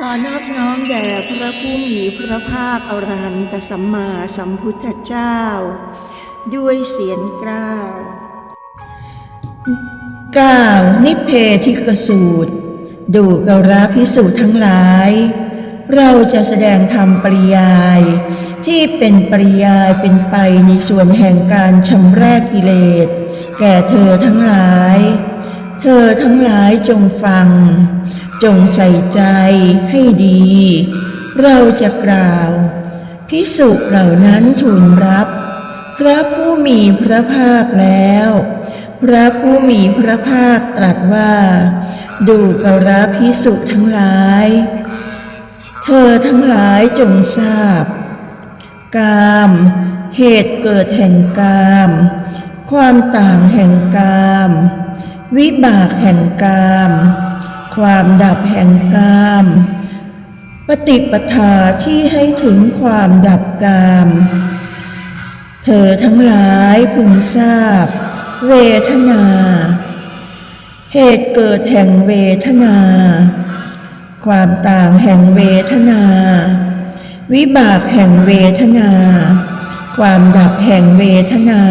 ขอนอบน้อมแด่พระผู้มีพระภาคอรหันตสัมมาสัมพุทธเจ้า ด้วยเสียงกล้าวก้าวนิเพธิกสูตร ดูกราพิสูจน์ทั้งหลาย เราจะแสดงธรรมปริยาย ที่เป็นปริยายเป็นไปในส่วนแห่งการชำระกิเลส แก่เธอทั้งหลาย เธอทั้งหลายจงฟัง จงใส่ใจให้ดี เราจะกล่าว พิสุเหล่านั้นทูลรับ พระผู้มีพระภาคแล้ว พระผู้มีพระภาคตรัสว่า ดูกราพิสุทั้งหลาย เธอทั้งหลายจงทราบ กาม เหตุเกิดแห่งกาม ความต่างแห่งกาม วิบากแห่งกาม ความดับแห่งกาม ปฏิปทาที่ให้ถึงความดับกาม เธอทั้งหลายพึงทราบ เวทนา เหตุเกิดแห่งเวทนา ความต่างแห่งเวทนา วิบากแห่งเวทนา ความดับแห่งเวทนา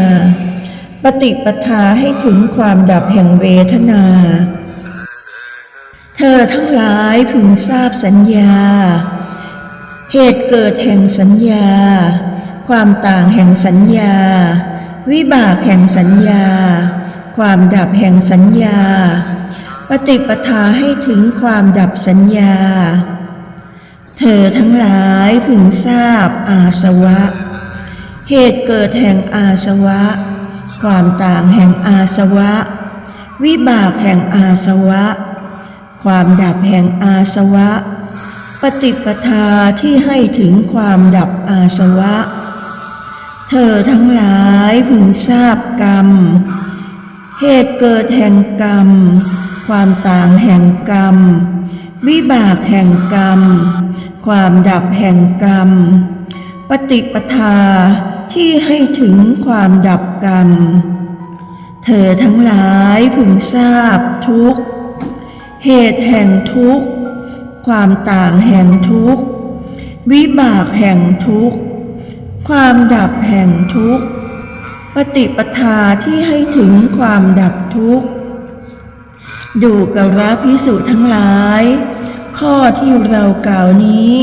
ปฏิปทาให้ถึงความดับแห่งเวทนา เธอทั้งหลายพึงทราบสัญญา เหตุเกิดแห่งสัญญา ความต่างแห่งสัญญา วิบากแห่งสัญญา ความดับแห่งสัญญา ปฏิปทาให้ถึงความดับสัญญา เธอทั้งหลายพึงทราบอาสวะ เหตุเกิดแห่งอาสวะ ความต่างแห่งอาสวะ วิบากแห่งอาสวะ ความดับแห่งอาสวะ ปฏิปทาที่ให้ถึงความดับอาสวะ เธอทั้งหลายพึงทราบกรรม เหตุเกิดแห่งกรรม ความต่างแห่งกรรม วิบากแห่งกรรม ความดับแห่งกรรม ปฏิปทาที่ให้ถึงความดับกรรม เธอทั้งหลายพึงทราบทุกข์ เหตุแห่งทุกข์ ความต่างแห่งทุกข์ วิบากแห่งทุกข์ ความดับแห่งทุกข์ ปฏิปทาที่ให้ถึงความดับทุกข์ ดูกราพิสุทั้งหลาย ข้อที่เรากล่าวนี้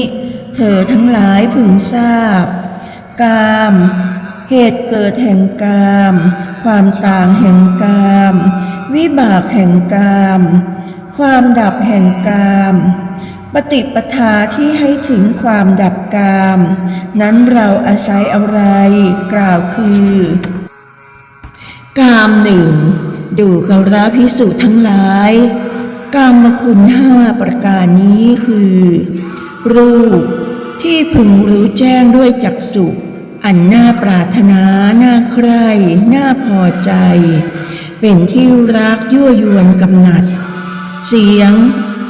เธอทั้งหลายพึงทราบ กาม เหตุเกิดแห่งกาม ความต่างแห่งกาม วิบากแห่งกาม ความดับแห่งกามปฏิปทาที่ให้ถึงความดับกาม นั้นเราอาศัยอะไร กล่าวคือ กามหนึ่งดูกราพิสุทั้งหลาย กามคุณห้าประการนี้คือ รูปที่พึงรู้แจ้งด้วยจักษุอันน่าปรารถนาน่าใคร่น่าพอใจ เป็นที่รักยั่วยวนกำหนัด เสียง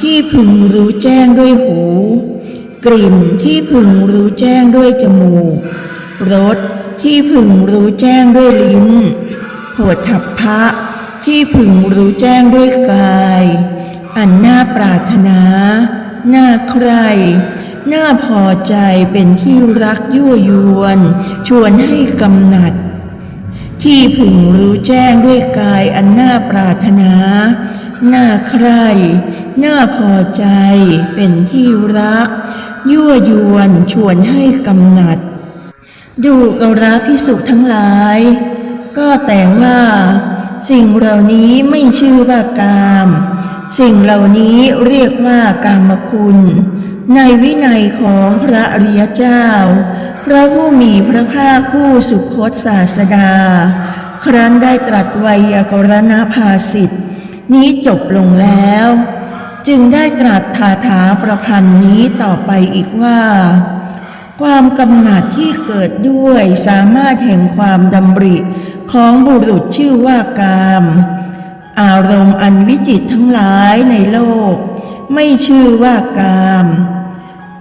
ที่พึงรู้แจ้งด้วยหู กลิ่นที่พึงรู้แจ้งด้วยจมูก รสที่พึงรู้แจ้งด้วยลิ้นโผฏฐัพพะที่พึงรู้แจ้งด้วยกาย อันน่าปรารถนา น่าใคร่น่าพอใจเป็นที่รักยั่วยวน ชวนให้กำหนัด ที่พึงรู้แจ้งด้วยกายอันน่าปรารถนา น่าใคร่น่าพอใจเป็นที่รัก ยั่วยวนชวนให้กำหนัด ดูกราพิสุทั้งหลาย ก็แต่ว่า สิ่งเหล่านี้ไม่ชื่อว่ากาม สิ่งเหล่านี้เรียกว่ากามคุณ ในวินัยของพระอริยเจ้า พระผู้มีพระภาคผู้สุคตศาสดา ครั้นได้ตรัสไวยากรณภาสิทธิ นี้จบลงแล้ว จึงได้ตรัสถาถาประพันธ์นี้ต่อไปอีกว่า ความกำหนัดที่เกิดด้วยสามารถแห่งความดำริของบุรุษชื่อว่ากาม อารมณ์อันวิจิตทั้งหลายในโลก ไม่ชื่อว่ากาม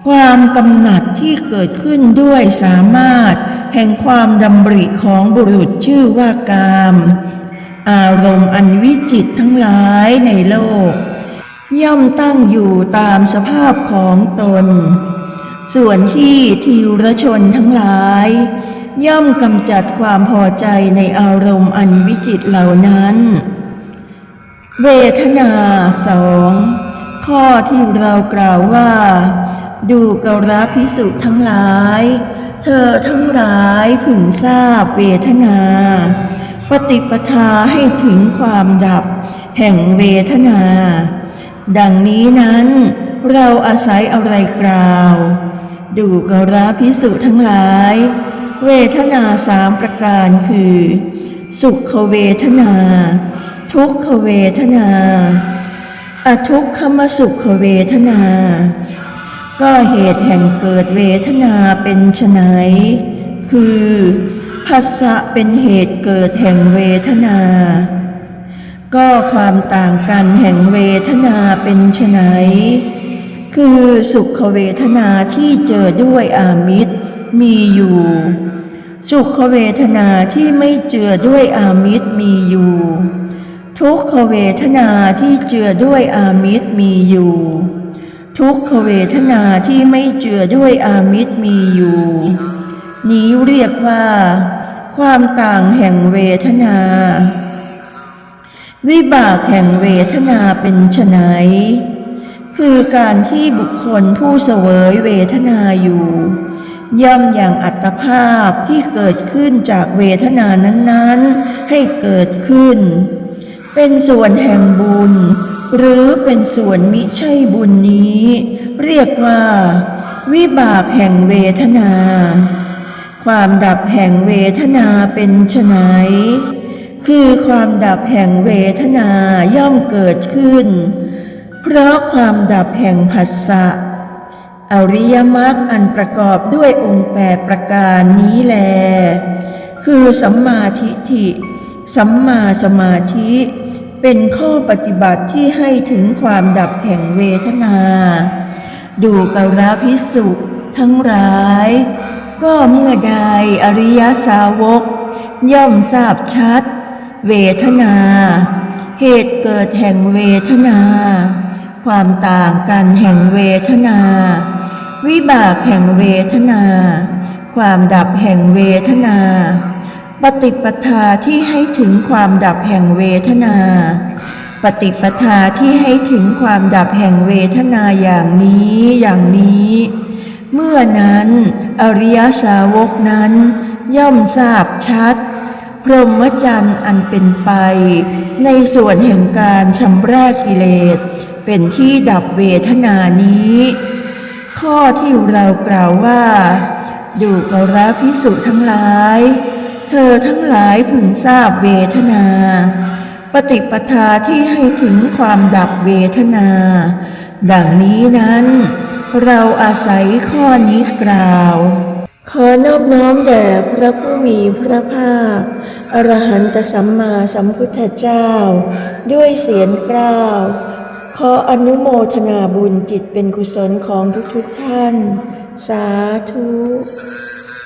ความกำหนัดที่เกิดขึ้นด้วยสามารถแห่งความดำริของบุรุษชื่อว่ากาม อารมณ์อันวิจิตทั้งหลายในโลก ย่อมตั้งอยู่ตามสภาพของตน ส่วนที่ทีรชนทั้งหลาย ย่อมกำจัดความพอใจในอารมณ์อันวิจิตเหล่านั้น เวทนาสองข้อที่เรากล่าวว่า ดูกราพิสุทั้งหลาย เธอทั้งหลายพึงทราบเวทนา ปฏิปทาให้ถึงความดับ แห่งเวทนา ดังนี้นั้น เราอาศัยอะไรกล่าว ดูกราพิสุทั้งหลาย เวทนาสามประการคือ สุขเวทนา ทุกขเวทนา อทุกขมสุขเวทนา ก็เหตุแห่งเกิดเวทนาเป็นไฉนคือ ภัสสะเป็นเหตุเกิดแห่งเวทนา ก็ความต่างกันแห่งเวทนาเป็นไฉนคือสุขเวทนาที่เจอด้วยอามิตรมีอยู่ สุขเวทนาที่ไม่เจือด้วยอามิตรมีอยู่ ทุกขเวทนาที่เจือด้วยอามิตรมีอยู่ ทุกขเวทนาที่ไม่เจือด้วยอามิตรมีอยู่ นี้เรียกว่า ความต่างแห่งเวทนา วิบากแห่งเวทนาเป็นไฉนคือการที่บุคคลผู้เสวยเวทนาอยู่ ย่อมอย่างอัตภาพที่เกิดขึ้นจากเวทนานั้นๆ ให้เกิดขึ้น เป็นส่วนแห่งบุญ หรือเป็นส่วนมิใช่บุญนี้ เรียกว่า วิบากแห่งเวทนา ความดับแห่งเวทนาเป็นไฉนคือความดับแห่งเวทนาย่อมเกิดขึ้น เพราะความดับแห่งผัสสะอริยมรรคอันประกอบด้วยองค์แปดประการนี้แล คือสัมมาทิฏฐิ สัมมาสมาธิ เป็นข้อปฏิบัติที่ให้ถึงความดับแห่งเวทนา ดูกราพิสุทั้งหลาย ก็เมื่อใดอริยสาวก ย่อมทราบชัด เวทนา เหตุเกิดแห่งเวทนา ความต่างกันแห่งเวทนา วิบากแห่งเวทนา ความดับแห่งเวทนา ปฏิปทาที่ให้ถึงความดับแห่งเวทนา ปฏิปทาที่ให้ถึงความดับแห่งเวทนาอย่างนี้อย่างนี้ มื่อนั้น อริยสาวกนั้น ย่อมทราบชัด พรหมจรรย์อันเป็นไป ในส่วนแห่งการชำระกิเลส เป็นที่ดับเวทนานี้ ข้อที่เรากล่าวว่า ดูกราพิสุทั้งหลาย เธอทั้งหลายพึงทราบเวทนา ปฏิปทาที่ให้ถึงความดับเวทนา ดังนี้นั้น เราอาศัยข้อนี้กล่าว ขอนอบน้อมแด่พระผู้มีพระภาค อรหันตสัมมาสัมพุทธเจ้า ด้วยเสียงกล่าว ขออนุโมทนาบุญจิตเป็นกุศลของทุกๆท่าน สาธุ